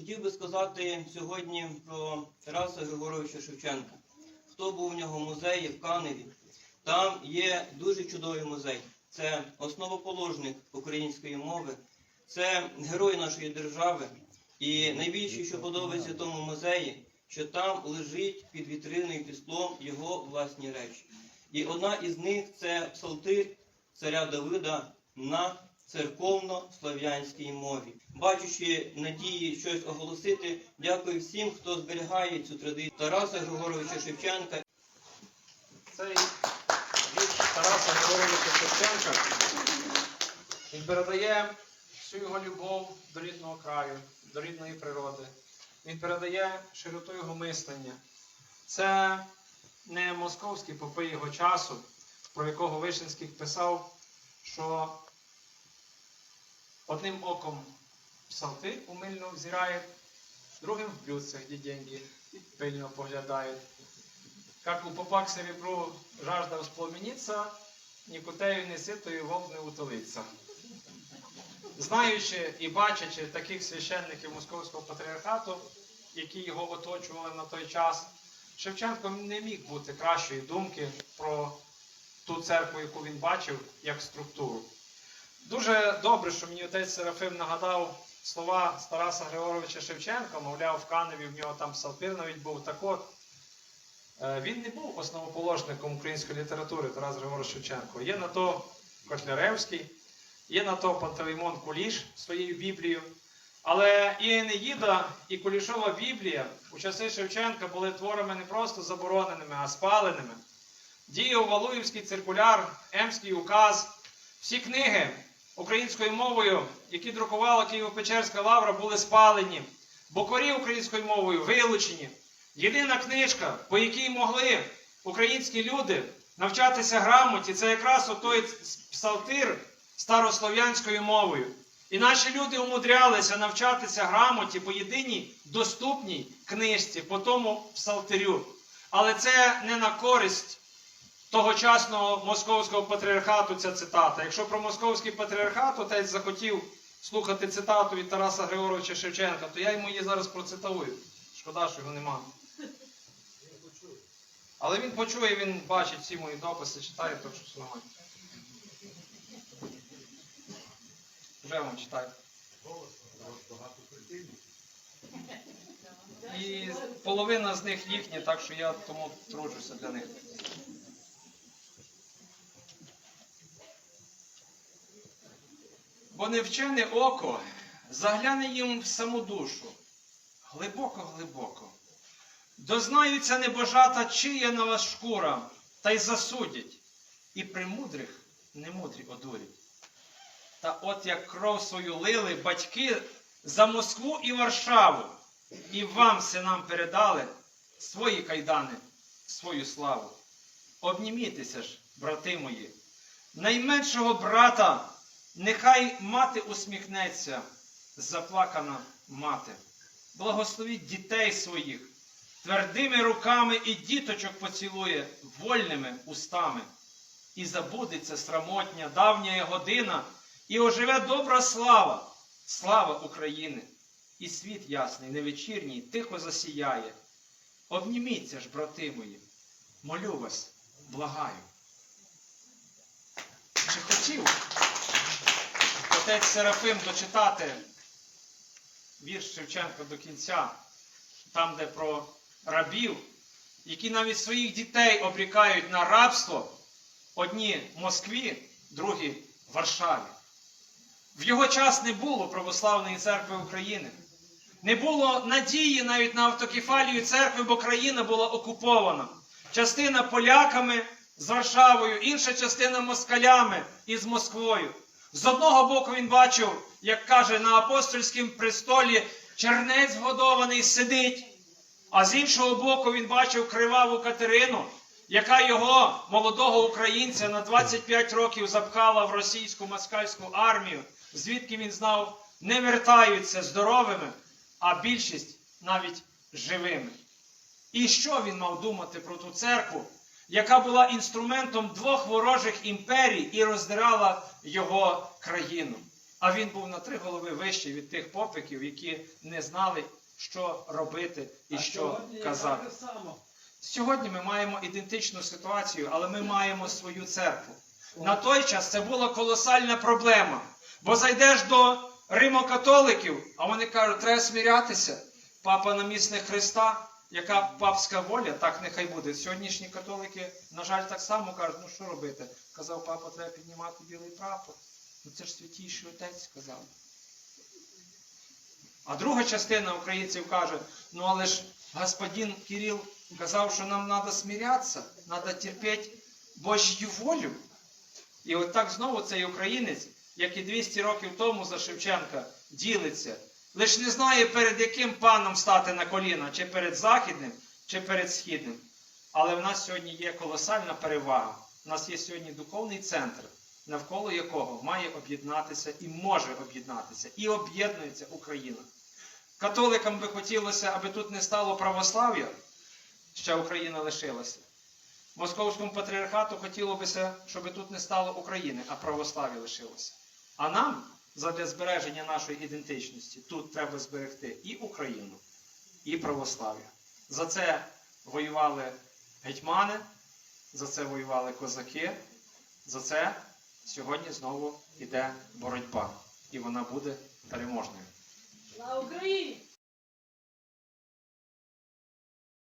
Хотів би сказати сьогодні про Тараса Григоровича Шевченка. Хто був у нього музеї в Каневі? Там є дуже чудовий музей. Це основоположник української мови, це герой нашої держави. І найбільше, що подобається тому музеї, що там лежить під вітриною під склом його власні речі. І одна із них це псалтир царя Давида на церковно-слав'янській мові. Бачучи надії щось оголосити, дякую всім, хто зберігає цю традицію Тараса Григоровича Шевченка Цей вірш Тараса Григоровича Шевченка. Він передає всю його любов до рідного краю, до рідної природи. Він передає широту його мислення. Це не московські попи його часу, про якого Вишинський писав, що одним оком псалти умильно взирає, другим в блюдцях діденьки пильно поглядають. Как у попа к серебру жажда воспламениться, нікотею не ситою вовк не утолиться. Знаючи і бачачи таких священників Московського патріархату, які його оточували на той час, Шевченко не міг бути кращої думки про ту церкву, яку він бачив, як структуру. Дуже добре, що мені отець Серафим нагадав слова з Тараса Григоровича Шевченка, мовляв, в Каневі в нього там псалтир навіть був так от. Е, Він не був основоположником української літератури Тарас Григорович Шевченко. Є на то Котляревський, є на то Пантелеймон Куліш своєю Біблією. Але і Енеїда, і Кулішова Біблія у часи Шевченка були творами не просто забороненими, а спаленими. Діяв Валуївський циркуляр, Емський указ. Всі книги українською мовою, які друкувала Києво-Печерська лавра, були спалені. Букварі українською мовою вилучені. Єдина книжка, по якій могли українські люди навчатися грамоті, це якраз отой псалтир старослов'янською мовою. І наші люди умудрялися навчатися грамоті по єдиній доступній книжці, по тому псалтирю. Але це не на користь тогочасного московського патріархату ця цитата. Якщо про московський патріархат отець захотів слухати цитату від Тараса Григоровича Шевченка, то я йому її зараз процитую. Шкода, що його нема. Але він почує, він бачить всі мої дописи, читає, то що нормально. Вже вам читайте. І половина з них їхні, так що я тому труджуся для них. Бо невчене око загляне їм в саму душу, глибоко-глибоко. Дознаються небожата, чия на вас шкура, та й засудять, і примудрих немудрі одурять. Та от як кров свою лили батьки за Москву і Варшаву, і вам, синам, передали свої кайдани, свою славу. Обнімітеся ж, брати мої, найменшого брата, нехай мати усміхнеться, заплакана мати. Благословіть дітей своїх, твердими руками і діточок поцілує вольними устами. І забудеться срамотня давня година, і оживе добра слава, слава України. І світ ясний, невечірній, тихо засіяє. Обніміться ж, брати мої, молю вас, благаю. Чи хотів отець Серафим дочитати вірш Шевченка до кінця, там, де про рабів, які навіть своїх дітей обрікають на рабство, одні в Москві, другі в Варшаві. В його час не було православної церкви України. Не було надії навіть на автокефалію церкви, бо країна була окупована. Частина поляками з Варшавою, інша частина москалями із Москвою. З одного боку він бачив, як каже, на апостольському престолі чернець годований сидить, а з іншого боку він бачив криваву Катерину, яка його молодого українця на 25 років запхала в російську москальську армію, звідки він знав, не вертаються здоровими, а більшість навіть живими. І що він мав думати про ту церкву, яка була інструментом двох ворожих імперій і роздирала його країну? А він був на три голови вищий від тих попиків, які не знали, що робити і що казати. Сьогодні ми маємо ідентичну ситуацію, але ми маємо свою церкву. На той час це була колосальна проблема. Бо зайдеш до римокатоликів, а вони кажуть, треба смірятися. Папа намісник Христа, яка папська воля, так нехай буде. Сьогоднішні католики, на жаль, так само кажуть, ну що робити? Казав папа, треба піднімати білий прапор. Ну це ж святійший отець сказав. А друга частина українців каже, ну але ж господин Кирил казав, що нам треба смирятися, треба терпіти Божю волю. І от так знову цей українець, як і 200 років тому за Шевченка, ділиться. Лиш не знає, перед яким паном стати на коліна, чи перед західним, чи перед східним. Але в нас сьогодні є колосальна перевага. У нас є сьогодні духовний центр, навколо якого має об'єднатися і може об'єднатися, і об'єднується Україна. Католикам би хотілося, аби тут не стало православ'я, ще Україна лишилася. Московському патріархату хотілося, щоб тут не стало України, а православ'я лишилося. А нам, задля збереження нашої ідентичності, тут треба зберегти і Україну, і православ'я. За це воювали гетьмани, за це воювали козаки, за це сьогодні знову йде боротьба. І вона буде переможною. Слава Україні!